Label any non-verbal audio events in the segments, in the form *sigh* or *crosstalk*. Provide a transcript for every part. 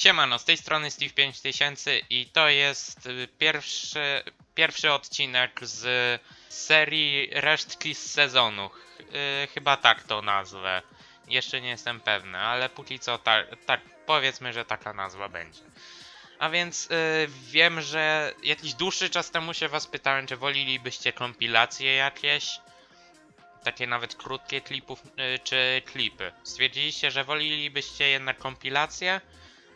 Siemano, z tej strony Steve 5000 i to jest y, pierwszy, pierwszy odcinek z serii resztki z sezonu. Y, chyba tak to nazwę. Jeszcze nie jestem pewny, ale póki co tak, tak powiedzmy, że taka nazwa będzie. A więc y, wiem, że jakiś dłuższy czas temu się was pytałem, czy wolilibyście kompilacje jakieś, takie nawet krótkie klipów, czy klipy. Stwierdziliście, że wolilibyście jednak kompilacje,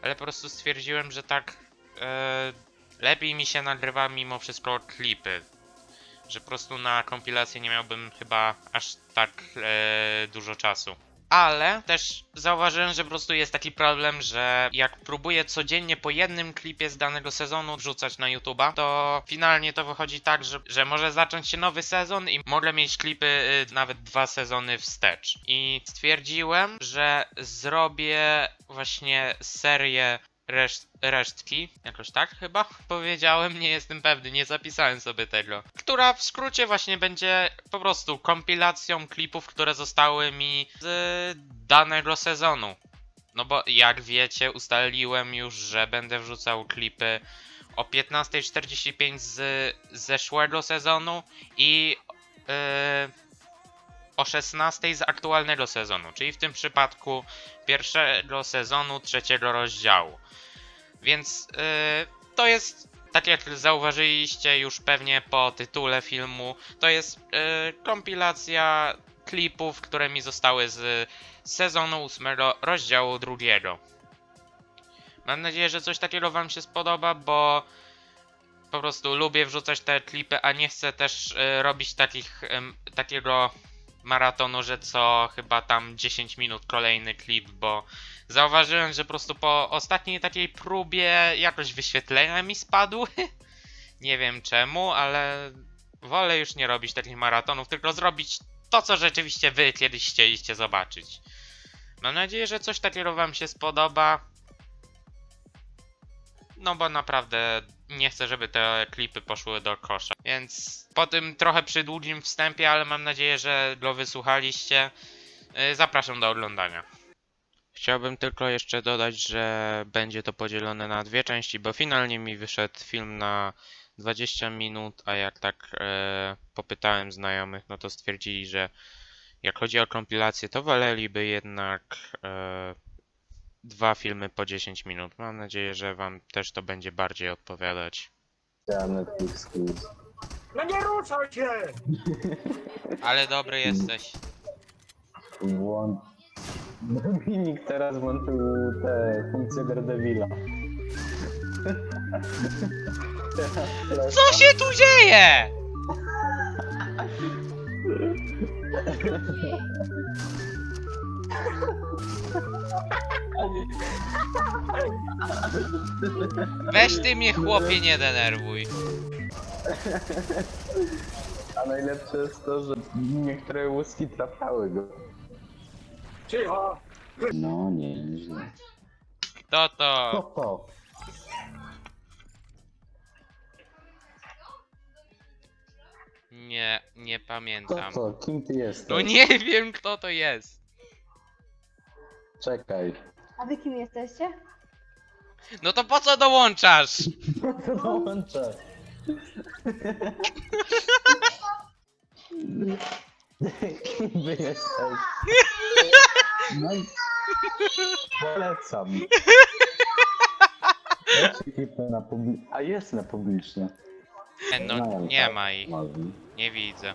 ale po prostu stwierdziłem, że tak e, lepiej mi się nagrywa mimo wszystko klipy. Że po prostu na kompilację nie miałbym chyba aż tak e, dużo czasu. Ale też zauważyłem, że po prostu jest taki problem, że jak próbuję codziennie po jednym klipie z danego sezonu wrzucać na YouTube'a, to finalnie to wychodzi tak, że, że może zacząć się nowy sezon i mogę mieć klipy y, nawet dwa sezony wstecz. I stwierdziłem, że zrobię właśnie serię reszt, resztki, jakoś tak chyba powiedziałem, nie jestem pewny, nie zapisałem sobie tego. Która w skrócie właśnie będzie po prostu kompilacją klipów, które zostały mi z danego sezonu. No bo jak wiecie, ustaliłem już, że będę wrzucał klipy o 15.45 z zeszłego sezonu i yy, o 16 z aktualnego sezonu, czyli w tym przypadku pierwszego sezonu trzeciego rozdziału. Więc yy, to jest, tak jak zauważyliście już pewnie po tytule filmu, to jest yy, kompilacja klipów, które mi zostały z sezonu ósmego rozdziału drugiego. Mam nadzieję, że coś takiego wam się spodoba, bo po prostu lubię wrzucać te klipy, a nie chcę też y, robić takich, takiego maratonu, że co chyba tam 10 minut kolejny klip, bo zauważyłem, że po prostu po ostatniej takiej próbie jakoś wyświetlenia mi spadły. *laughs* nie wiem czemu, ale wolę już nie robić takich maratonów, tylko zrobić to, co rzeczywiście wy kiedyś chcieliście zobaczyć. Mam nadzieję, że coś takiego wam się spodoba. No bo naprawdę nie chcę, żeby te klipy poszły do kosza. Więc po tym trochę przydługim wstępie, ale mam nadzieję, że go wysłuchaliście, yy, zapraszam do oglądania. Chciałbym tylko jeszcze dodać, że będzie to podzielone na dwie części, bo finalnie mi wyszedł film na 20 minut, a jak tak e, popytałem znajomych, no to stwierdzili, że jak chodzi o kompilację, to woleliby jednak e, dwa filmy po 10 minut. Mam nadzieję, że Wam też to będzie bardziej odpowiadać. Ja Netflix Skills. No nie ruszaj się! *laughs* Ale dobry jesteś. Włącz... Dominik teraz włączył te funkcje Daredevila. Co się tu dzieje? *laughs* Weź ty mnie chłopie nie denerwuj. A najlepsze jest to, że niektóre łuski trafiały go. Cicho! No, nieźle. Kto to? Ho. Nie, nie Kto pamiętam. to? Kim ty jesteś? No nie wiem kto to jest. Czekaj. A wy kim jesteście? No to po co dołączasz? Co dołączę? Kim wy jesteś? No i... Polecam. Ekipę na publi... A jest na publicznie. E, No nie ma ich, nie widzę.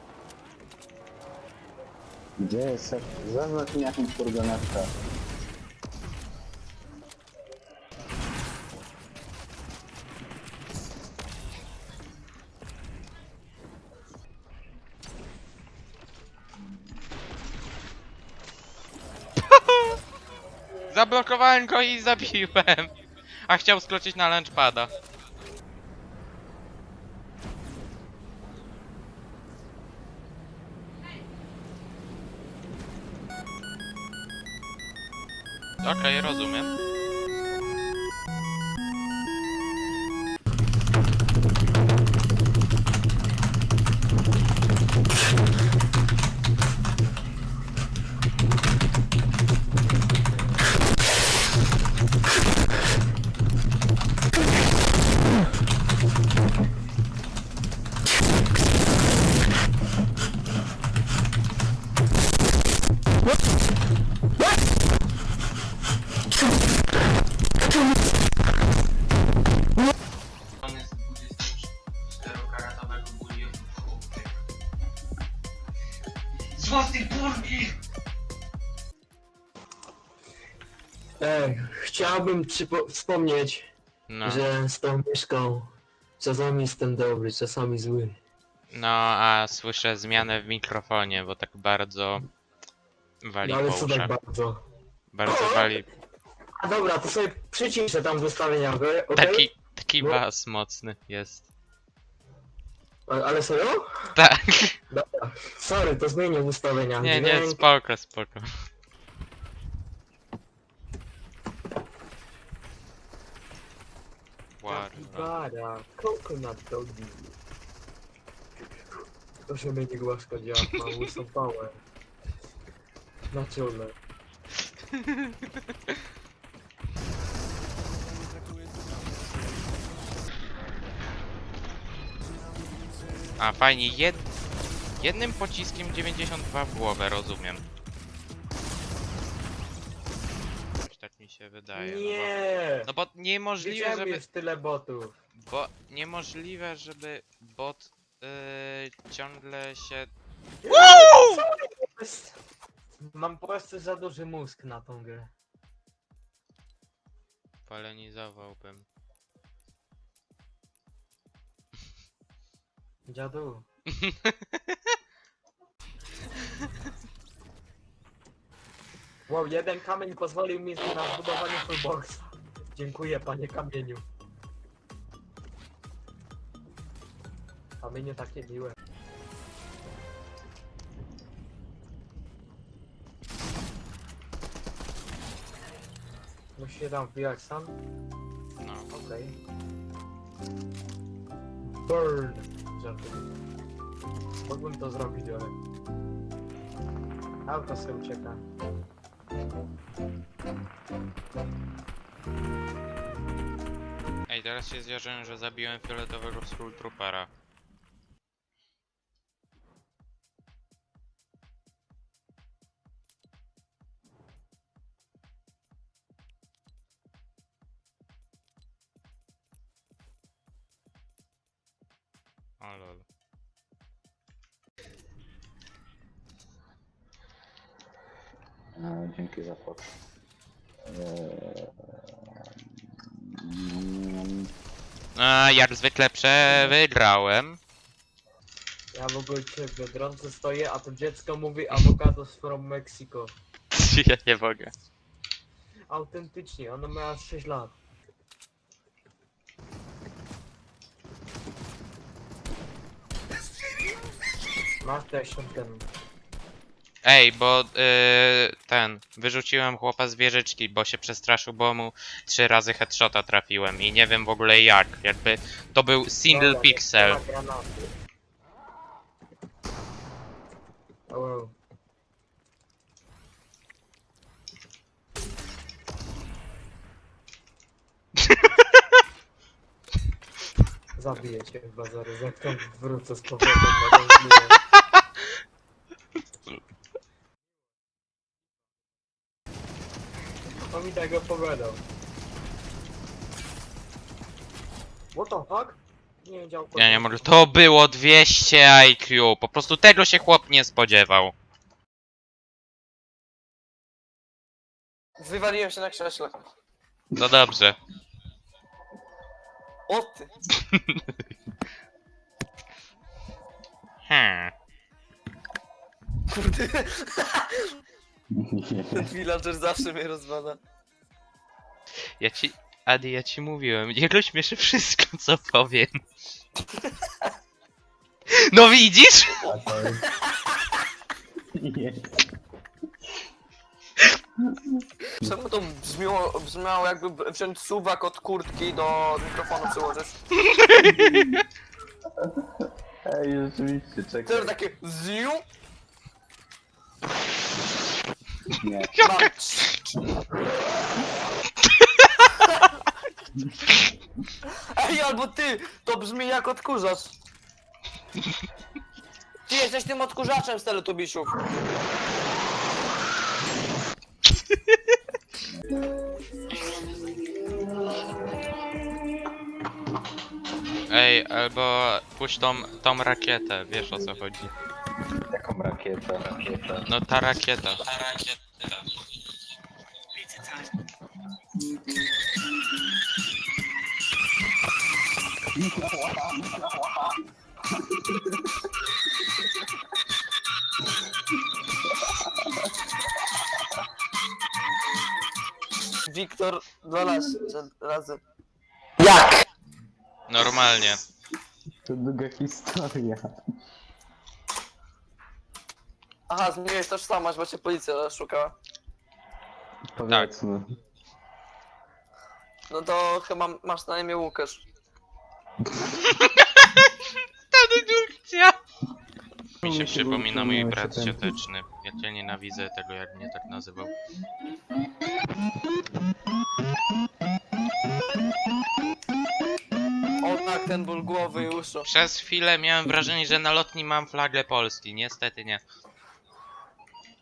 Gdzie jest? Zaznacz mi jakąś furgonetkę. Zablokowałem go i zabiłem. A chciał skoczyć na lunchpada. Okej, rozumiem. Chciałbym przypo- wspomnieć, No, że z tą myszką czasami jestem dobry, czasami zły. no a słyszę zmianę w mikrofonie, bo tak bardzo wali No ale po co uszach. tak bardzo. Bardzo wali. A dobra, to sobie przyciszę tam w ustawieniach, okej? Taki, taki No. bas mocny jest. A- Ale serio? Tak. Dobra. Sorry, to zmienię w ustawieniach. Nie, nie, Dźwięk. spoko, spoko. Kapibara, coconut doggy. Proszę mnie nie głaskać, ja mam łysą pałę. Na czole. A fajnie, jed... jednym pociskiem 92 w głowę, rozumiem. Wydaje. No Nie! bo, no bo niemożliwe, Widziałem żeby... już tyle botów. Bo niemożliwe, żeby bot yy, ciągle się... Mam po prostu za duży mózg na tą grę. polenizowałbym. Dziadu. *laughs* Wow, jeden kamień pozwolił mi na zbudowanie fullboxa. Dziękuję, panie kamieniu. Kamienie takie miłe. Musi się tam wbijać sam? No. Okej. Burn! Żartuję. Mógłbym to zrobić, ale... Auto sobie ucieka. Ej, teraz się zjarzyłem, że zabiłem fioletowego Troopera. O lol. Dzięki za foto. Mm, A, jak zwykle przewygrałem. Ja w ogóle cię w Biedronce stoję, a to dziecko mówi avocados from Mexico. *laughs* ja nie mogę. Autentycznie, ona miała 6 lat. Masz tę ten. Ej, bo yy, ten, wyrzuciłem chłopa z wieżyczki, bo się przestraszył, bo mu trzy razy headshota trafiłem i nie wiem w ogóle jak, jakby to był single Dobra, pixel. nie, granaty. *laughs* Zabiję cię chyba zaraz, jak tam wrócę z powrotem na *laughs* On mi tego opowiadał. What the fuck? Nie wiedział Ja nie mogę, to było 200 IQ, po prostu tego się chłop nie spodziewał. Wywaliłem się na krześle. No dobrze. O ty! Hmm. Kurde. *laughs* Ten villager zawsze mnie rozwala. Ja ci, Adi, ja ci mówiłem, jego śmieszy wszystko, co powiem. No widzisz? a to jest... Nie. Czemu to brzmiało, brzmiało jakby wziąć suwak od kurtki do mikrofonu przyłożyć? Ej, rzeczywiście, czekaj. To jest takie ziu, Nie. mam Ej, albo ty! To brzmi jak odkurzacz. Ty jesteś tym odkurzaczem z teletubisiów. Ej, albo puść tą, tą rakietę, wiesz o co chodzi rakieta. No ta rakieta. Wiktor, 12 razy. Jak? Normalnie. To długa historia. Aha, zmieniłeś tożsamość, bo cię policja szukała. Powiedzmy. No to chyba masz na imię Łukasz. *laughs* Ta dedukcja! Mi się Mi się przypomina mój brat cioteczny. Ja cię nienawidzę tego, jak mnie tak nazywał. O tak, ten ból głowy i uszu. Przez chwilę miałem wrażenie, że na lotni mam flagę Polski. Niestety nie.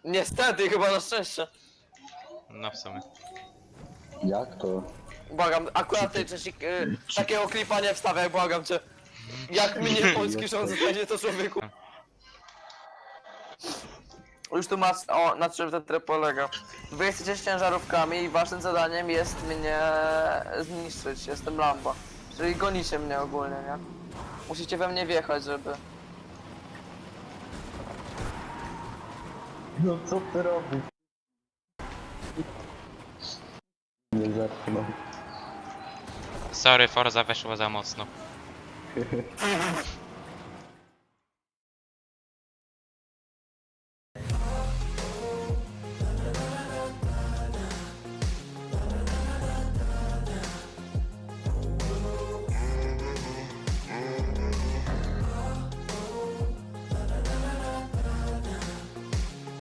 Niestety, chyba na szczęście. No w sumie. Jak to? Błagam, akurat tej części y, takiego klipa nie wstawiaj, błagam cię. Jak mnie *laughs* polski rząd znajdzie to człowieku. Już tu masz, o, na czym ten tryb polega. Wy jesteście ciężarówkami i waszym zadaniem jest mnie zniszczyć, jestem Lamba. Czyli gonicie mnie ogólnie, nie? Musicie we mnie wjechać, żeby... No co ty robisz? Nie zaczynam. Sorry, Forza weszła za mocno. *laughs*